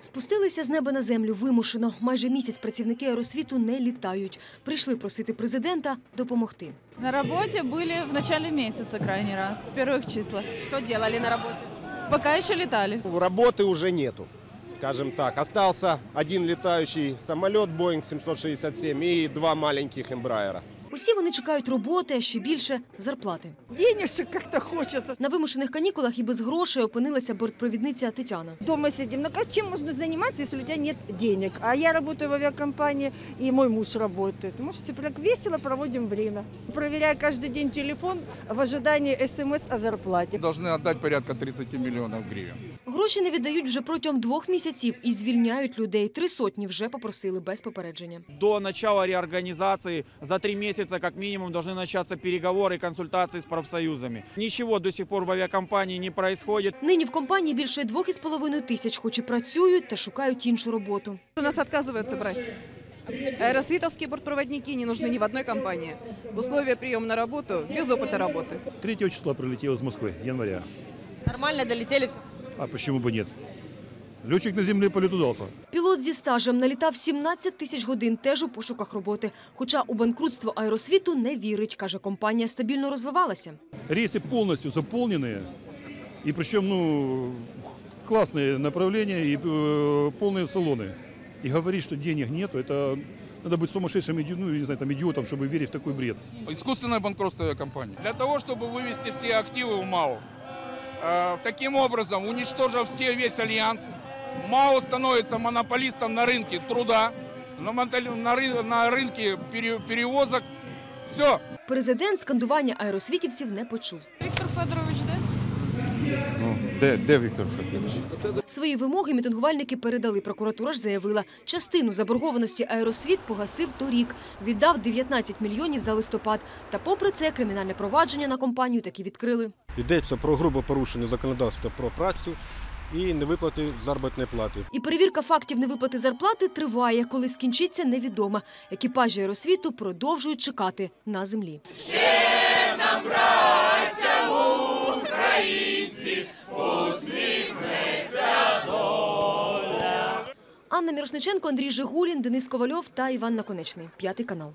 Спустилися з неба на землю вимушено. Майже місяць працівники аеросвіту не літають. Прийшли просити президента допомогти. На работе были в начале месяца крайний раз, в первых числах. Что делали на работе? Пока еще летали. Работы уже нету, скажем так. Остался один летающий самолет Boeing 767 и два маленьких Эмбрайера. Усі вони чекають роботи, а ще більше зарплати. Денежек как-то хочется. На вимушених канікулах і без грошей опинилася бортпровідниця Тетяна. Дома сидим. Ну как чем можно заниматься, если у тебя нет денег? А я работаю в авиакомпании, и мой муж работает. Можете так весело проводим время. Проверяю каждый день телефон в ожидании СМС о зарплате. должны отдать порядка 30 миллионов гривен. Гроші не віддають вже протягом двох місяців і звільняють людей. Три сотні вже попросили без попередження. До начала реорганизации за три месяца как минимум должны начаться переговоры и консультации с профсоюзами. Ничего до сих пор в авиакомпании не происходит. Нині в компанії більше двох із половиною тисяч, хоч і працюють та шукають іншу роботу. У нас отказываются брать. Аэросвитовские бортпроводники не нужны ни в одной компании. Условия приема на работу без опыта работы. 3 числа прилетел из Москвы, января. Нормально долетели все. А почему бы нет? Летчик на земле полет удался. Пілот зі стажем налітав 17 тисяч годин теж у пошуках роботи. Хоча у банкрутство аеросвіту не вірить, каже, компанія стабільно розвивалася. Рейсы полностью заполненные. И причем, ну, классные направления и э, полные салоны. И говорить, что денег нету, это надо быть сумасшедшим, иди- ну, не знаю, там, идиотом, чтобы верить в такой бред. Искусственное банкротство авиакомпании. для того, чтобы вывести все активы в МАУ. Э, Таким образом, уничтожив все, весь альянс, МАУ становится монополистом на рынке труда, на, монтали- на, ры- на рынке пере- перевозок. Все, Президент скандування аеросвітівців не почув. Виктор Федорович, да? Ну, де, де Віктор Федорович? Свої вимоги мітингувальники передали. Прокуратура ж заявила, частину заборгованості аеросвіт погасив торік, віддав 19 мільйонів за листопад. Та попри це кримінальне провадження на компанію таки відкрили. Йдеться про грубе порушення законодавства про працю і невиплати заробітної плати. І перевірка фактів невиплати зарплати триває. Коли скінчиться, невідомо. Екіпажі аеросвіту продовжують чекати на землі. Анна Мірошниченко, Андрій Жигулін, Денис Ковальов та Іван Наконечний. П'ятий канал.